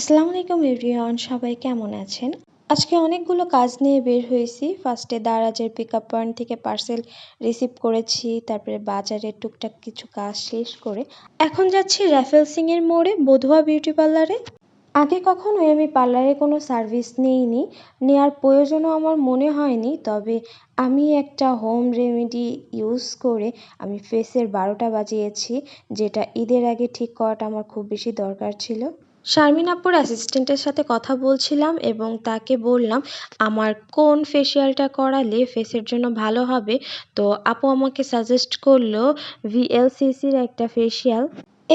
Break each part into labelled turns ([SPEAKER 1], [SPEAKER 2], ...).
[SPEAKER 1] আসসালামু আলাইকুম এভরিওয়ান, সবাই কেমন আছেন? আজকে অনেকগুলো কাজ নিয়ে বের হয়েছি। ফার্স্টে দারাজের পিক আপ পয়েন্ট থেকে পার্সেল রিসিভ করেছি, তারপরে বাজারের টুকটাক কিছু কাজ শেষ করে। এখন যাচ্ছি র্যাফেল সিং এর মোড়ে, বধুয়া বিউটি পার্লারে আগে কখনোই আমি পার্লারে কোনো সার্ভিস নিইনি। নেওয়ার প্রয়োজনও আমার মনে হয়নি, তবে আমি একটা হোম রেমেডি ইউজ করে আমি ফেসের বারোটা বাজিয়েছি, যেটা ঈদের আগে ঠিক করাটা আমার খুব বেশি দরকার ছিল। শারমিন আপুর অ্যাসিস্ট্যান্টের সাথে কথা বলছিলাম এবং তাকে বললাম, আমার কোন ফেসিয়ালটা করালে ফেসের জন্য ভালো হবে? তো আপু আমাকে সাজেস্ট করল ভিএলসিসির একটা ফেসিয়াল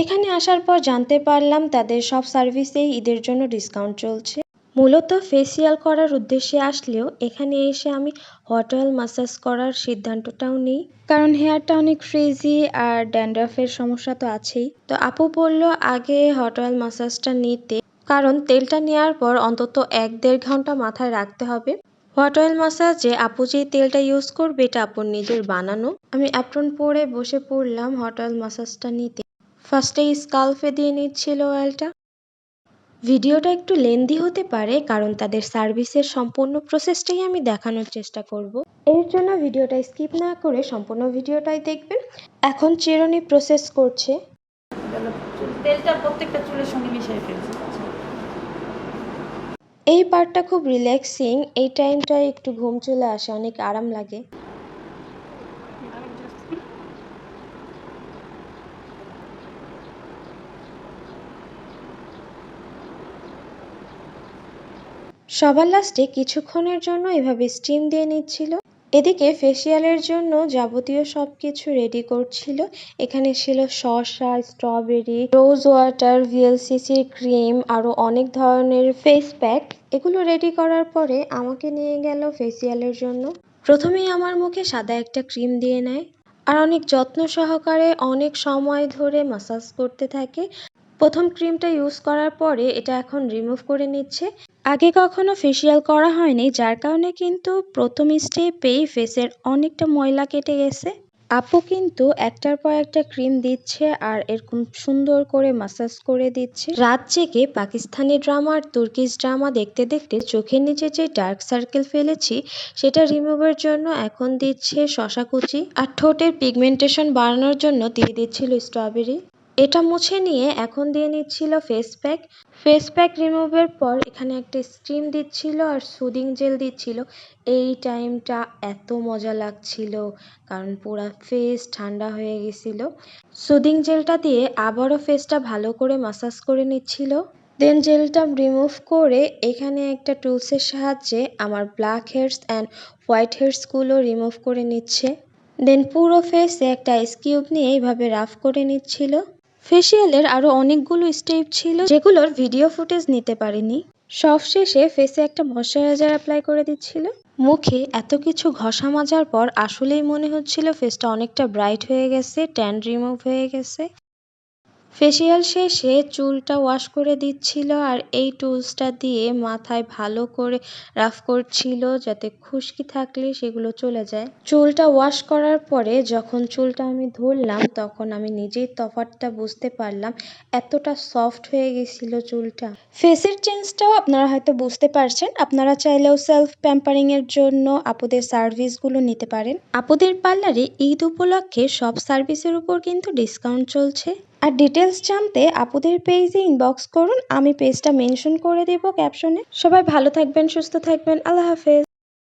[SPEAKER 1] এখানে আসার পর জানতে পারলাম তাদের সব সার্ভিসেই ঈদের জন্য ডিসকাউন্ট চলছে। মূলত ফেসিয়াল করার উদ্দেশ্যে আসলেও এখানে এসে আমি হট অয়েল মাসাজ করার সিদ্ধান্তটাও নিই। কারণ হেয়ারটা অনেক ফ্রিজি আর ড্যান্ড্রাফের সমস্যা তো আছেই। তো আপু বলল আগে হট অয়েল মাসাজটা নিতে। কারণ তেলটা নেওয়ার পর অন্তত এক দেড় ঘণ্টা মাথায় রাখতে হবে। হট অয়েল মাসাজে আপু যে তেলটা ইউজ করবে এটা আপুর নিজের বানানো। আমি অ্যাপ্রন পরে বসে পড়লাম হট অয়েল মাসাজটা নিতে। ফার্স্টে স্কাল্ফে দিয়ে নিচ্ছিল অয়েলটা ভিডিওটা একটু লেন্দি হতে পারে কারণ তাদের সার্ভিসের সম্পূর্ণ প্রসেসটাই আমি দেখানোর চেষ্টা করব। এর জন্য ভিডিওটা স্কিপ না করে সম্পূর্ণ ভিডিওটাই দেখবেন। এখন চিরুনি প্রসেস করছে।
[SPEAKER 2] তেলটা প্রত্যেকটা চুলের সঙ্গে মিশিয়ে ফেলছি।
[SPEAKER 1] এই পার্টটা খুব রিল্যাক্সিং এই টাইমটায় একটু ঘুম চলে আসে অনেক আরাম লাগে। সবার লাস্টে কিছুক্ষণের জন্য এভাবে স্টিম দিয়ে নিচ্ছিল। এদিকে ফেসিয়ালের জন্য যাবতীয় সব কিছু রেডি করছিল। এখানে ছিল শসা, স্ট্রবেরি, রোজ ওয়াটার ভিএলসিসির ক্রিম আরও অনেক ধরনের ফেস প্যাক। এগুলো রেডি করার পরে আমাকে নিয়ে গেল ফেসিয়ালের জন্য। প্রথমেই আমার মুখে সাদা একটা ক্রিম দিয়ে নেয় আর অনেক যত্ন সহকারে অনেক সময় ধরে মাসাজ করতে থাকে। প্রথম ক্রিমটা ইউজ করার পরে এটা এখন রিমুভ করে নিচ্ছে। আগে কখনো ফেসিয়াল করা হয়নি, যার কারণে কিন্তু প্রথম স্টেপেই ফেসের অনেকটা ময়লা কেটে গেছে। আপু কিন্তু একটার পর একটা ক্রিম দিচ্ছে আর এরকম সুন্দর করে মাসাজ করে দিচ্ছে। রাত জেগে পাকিস্তানি ড্রামা আর তুর্কিশ ড্রামা দেখতে দেখতে চোখের নিচে যে ডার্ক সার্কেল ফেলেছি, সেটা রিমুভের জন্য এখন দিচ্ছে শশা কুচি আর ঠোঁটের পিগমেন্টেশন বাড়ানোর জন্য দিয়ে দিচ্ছিল স্ট্রবেরি এটা মুছে নিয়ে এখন দিয়ে নিচ্ছিল ফেস প্যাক ফেস প্যাক রিমুভের পর এখানে একটা স্টিম দিচ্ছিল আর সুদিং জেল দিচ্ছিল। এই টাইমটা এত মজা লাগছিল, কারণ পুরা ফেস ঠান্ডা হয়ে গেছিল। সুদিং জেলটা দিয়ে আবারও ফেসটা ভালো করে মাসাজ করে নিচ্ছিল। দেন জেলটা রিমুভ করে এখানে একটা টুলসের সাহায্যে আমার ব্ল্যাক হেয়ারস অ্যান্ড হোয়াইট হেয়ারসগুলো রিমুভ করে নিচ্ছে। দেন পুরো ফেসে একটা আইস কিউব নিয়ে এইভাবে রাফ করে নিচ্ছিল। ফেসিয়ালের আরও অনেকগুলো স্টেপ ছিল যেগুলোর ভিডিও ফুটেজ নিতে পারিনি। সবশেষে ফেসে একটা ময়শ্চারাইজার অ্যাপ্লাই করে দিচ্ছিল। মুখে এত কিছু ঘষা মাজার পর আসলেই মনে হচ্ছিল ফেসটা অনেকটা ব্রাইট হয়ে গেছে ট্যান রিমুভ হয়ে গেছে। ফেসিয়াল শেষে চুলটা ওয়াশ করে দিচ্ছিল আর এই টুলসটা দিয়ে মাথায় ভালো করে রাফ করছিল যাতে খুশকি থাকলে সেগুলো চলে যায়। চুলটা ওয়াশ করার পরে যখন চুলটা আমি ধরলাম, তখন আমি নিজেই তফাৎটা বুঝতে পারলাম এতটা সফট হয়ে গেছিল চুলটা। ফেসের চেঞ্জটাও আপনারা হয়তো বুঝতে পারছেন। আপনারা চাইলেও সেলফ প্যাম্পারিং এর জন্য আপুদের সার্ভিসগুলো নিতে পারেন। আপুদের পার্লারে ঈদ উপলক্ষে সব সার্ভিসের উপর কিন্তু ডিসকাউন্ট চলছে। আর ডিটেলস জানতে আপুদের পেজে ইনবক্স করুন, আমি পেজটা মেনশন করে দেব ক্যাপশনে সবাই ভালো থাকবেন, সুস্থ থাকবেন, আল্লাহ হাফেজ।